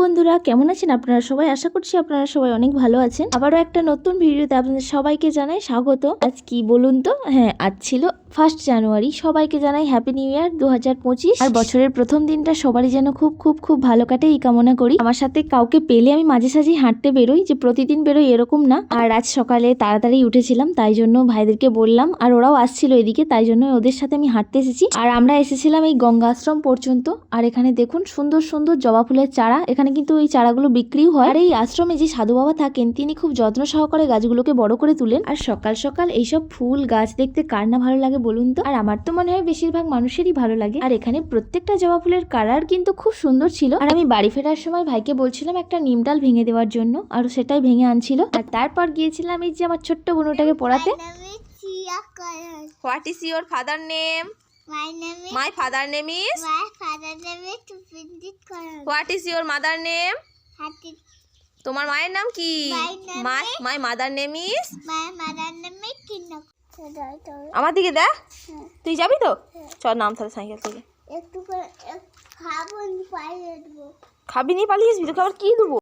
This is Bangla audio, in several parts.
বন্ধুরা, কেমন আছেন আপনারা সবাই? আশা করছি আপনারা সবাই অনেক ভালো আছেন। আবারও একটা নতুন ভিডিওতে আপনাদের সবাইকে জানাই স্বাগত। আজ কি বলুন তো? হ্যাঁ আজ ছিল ফার্স্ট জানুয়ারি। সবাইকে জানাই হ্যাপি নিউ ইয়ার দু হাজার পঁচিশ। আর বছরের প্রথম দিনটা সবারই যেন খুব খুব খুব ভালো কাটে এই কামনা করি। আমার সাথে কাউকে পেলে আমি মাঝে সাঝে হাঁটতে বেরোই, যে প্রতিদিন বেরোই এরকম না। আর আজ সকালে তাড়াতাড়ি উঠেছিলাম, তাই জন্য ভাইদেরকে বললাম। আর ওরাও আসছিল এদিকে, তাই জন্য ওদের সাথে আমি হাঁটতে এসেছি। আর আমরা এসেছিলাম এই গঙ্গা আশ্রম পর্যন্ত। আর এখানে দেখুন, সুন্দর সুন্দর জবা ফুলের চারা। এখানে কিন্তু এই চারাগুলো বিক্রিও হয়। আর এই আশ্রমে যে সাধু বাবা থাকেন, তিনি খুব যত্ন সহকারে গাছগুলোকে বড় করে তুলেন। আর সকাল সকাল এইসব ফুল, গাছ দেখতে কার না ভালো লাগে বলুন তো আর আমার তো মনে হয় বেশিরভাগ মানুষেরই ভালো লাগে আর এখানে প্রত্যেকটা জবা ফুলের কালার কিন্তু খুব সুন্দর ছিল আর আমি বাড়ি ফেরার সময় ভাইকে বলছিলাম একটা নিম ডাল ভেঙে দেওয়ার জন্য আর সেটাই ভেঙে আনছিল আর তারপর গিয়েছিলাম এই যে আমার ছোট্ট বোনটাকে পড়াতে My name is father name? My name is My father name is. my father name is Tupindit Karan. What is your mother name? Hati, তোমার মায়ের নাম কি my my mother name is mother name is Kinok. আমার দিকে দেখ। হ্যাঁ। তুই যাবি তো? হ্যাঁ। চল নাম তাহলে সাইকেল থেকে। একটু খাবি নি পালিয়ে আসবি? তোকে আবার কি দেবো?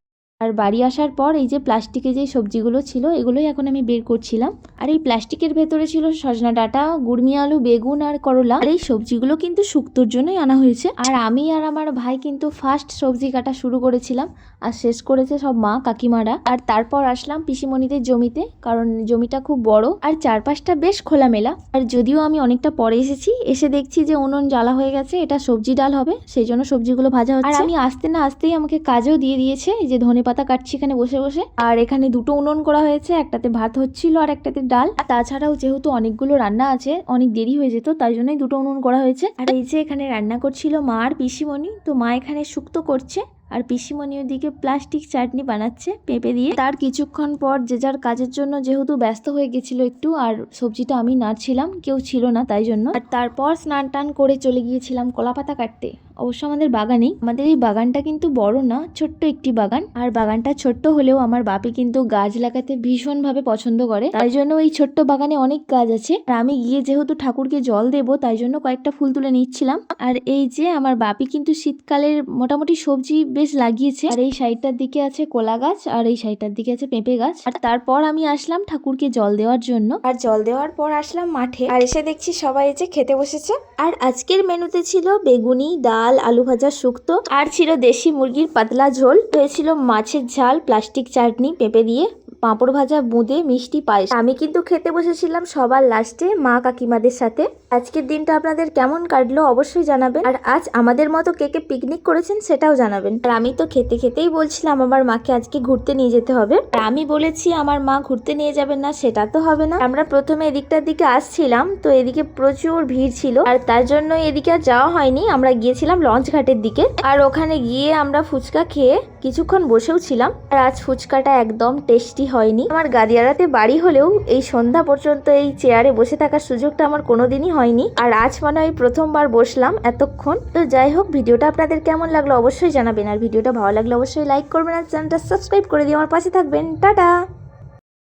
আর বাড়ি আসার পর এই যে প্লাস্টিকে যে সবজিগুলো ছিল, এগুলোই এখন আমি বের করছিলাম। আর এই প্লাস্টিকের ভেতরে ছিল সজনা ডাঁটা, গুড়মি আলু, বেগুন আর করলা। আর এই সবজিগুলো কিন্তু শুক্তোর জন্যই আনা হয়েছে। আর আমি আর আমার ভাই কিন্তু ফার্স্ট সবজি কাটা শুরু করেছিলাম। আর শেষ করেছে সব মা কাকিমারা। আর তারপর আসলাম পিসিমণিদের জমিতে, কারণ জমিটা খুব বড়। আর চারপাশটা বেশ খোলামেলা। আর যদিও আমি অনেকটা পরে এসেছি, এসে দেখছি যে উনুন জ্বালা হয়ে গেছে, এটা সবজি ডাল হবে, সেই জন্য সবজিগুলো ভাজা হচ্ছে। আর আমি আসতে না আসতেই আমাকে কাজও দিয়ে দিয়েছে যে ধনে কাটছি এখানে বসে বসে। আর এখানে দুটো উনুন করা হয়েছে, একটাতে ভাত হচ্ছিল আর একটাতে ডাল। আর তাছাড়াও যেহেতু অনেকগুলো রান্না আছে, অনেক দেরি হয়ে যেত, তাই জন্যই দুটো উনুন করা হয়েছে। আর এই যে এখানে রান্না করছিল মা আর পিসিমণি, তো মা এখানে শুক্তো করছে। আর পিসিমণি ওদিকে প্লাস্টিক চাটনি বানাচ্ছে পেঁপে দিয়ে। তার কিছুক্ষণ পর যে যার কাজের জন্য যেহেতু ব্যস্ত হয়ে গেছিল একটু, আর সবজিটা আমি নাড়ছিলাম, কেউ ছিল না তাই জন্য। আর তারপর স্নান টান করে চলে গিয়েছিলাম কলা পাতা কাটতে। অবশ্য আমাদের বাগানেই। আমাদের এই বাগানটা কিন্তু বড় না, ছোট্ট একটি বাগান। আর বাগানটা ছোট্ট হলেও আমার বাপি কিন্তু গাছ লাগাতে ভীষণভাবে পছন্দ করে। তাই জন্য এই ছোট্ট বাগানে অনেক গাছ আছে। আর আমি গিয়ে যেহেতু ঠাকুরকে জল দেবো, তাই জন্য কয়েকটা ফুল তুলে নিচ্ছিলাম। আর এই যে আমার বাপি কিন্তু শীতকালের মোটামুটি সবজি বেশ লাগিয়েছে। আর এই সাইডটার দিকে আছে কোলা গাছ আর এই সাইডটার দিকে আছে পেঁপে গাছ। আর তারপর আমি আসলাম ঠাকুরকে জল দেওয়ার জন্য। আর জল দেওয়ার পর আসলাম মাঠে। আর এসে দেখছি সবাই এসে খেতে বসেছে। আর আজকের মেনুতে ছিল বেগুনি ডাল আলু ভাজা শুক্তো। আর ছিল দেশি মুরগির পাতলা ঝোল। হয়েছিল মাছের ঝাল প্লাস্টিক চাটনি পেঁপে দিয়ে। পাঁপড় ভাজা বুঁদে মিষ্টি পায়েস। আমি কিন্তু খেতে বসেছিলাম সবার লাস্টে মা কাকিমাদের সাথে। আজকের দিনটা আপনাদের কেমন কাটলো অবশ্যই জানাবেন। আর আজ আমাদের মতো কে কে পিকনিক করেছেন সেটাও জানাবেন। আর আমি তো খেতে খেতেই বলছিলাম আমার মাকে আজকে ঘুরতে নিয়ে যেতে হবে। আর আমি বলেছি আমার মা ঘুরতে নিয়ে যাবেন না, সেটা তো হবে না। আমরা প্রথমে এদিকটার দিকে আসছিলাম, তো এদিকে প্রচুর ভিড় ছিল। আর তার জন্য এদিকে আর যাওয়া হয়নি, আমরা গিয়েছিলাম লঞ্চ ঘাটের দিকে। আর ওখানে গিয়ে আমরা ফুচকা খেয়ে কিছুক্ষণ বসেও ছিলাম। আর আজ ফুচকাটা একদম টেস্টি হয়নি। আমার গাদিয়ারাতে বাড়ি হলেও এই সন্ধ্যা পর্যন্ত এই চেয়ারে বসে থাকার সুযোগটা আমার কোনোদিনই হয়নি। আর আজ মানে হয় প্রথমবার বসলাম এতক্ষণ। তো যাই হোক, ভিডিওটা আপনাদের কেমন লাগল অবশ্যই জানাবেন। আর ভিডিওটা ভালো লাগলে অবশ্যই লাইক করবেন আর চ্যানেলটা সাবস্ক্রাইব করে দিয়ে আমার পাশে থাকবেন। টাটা!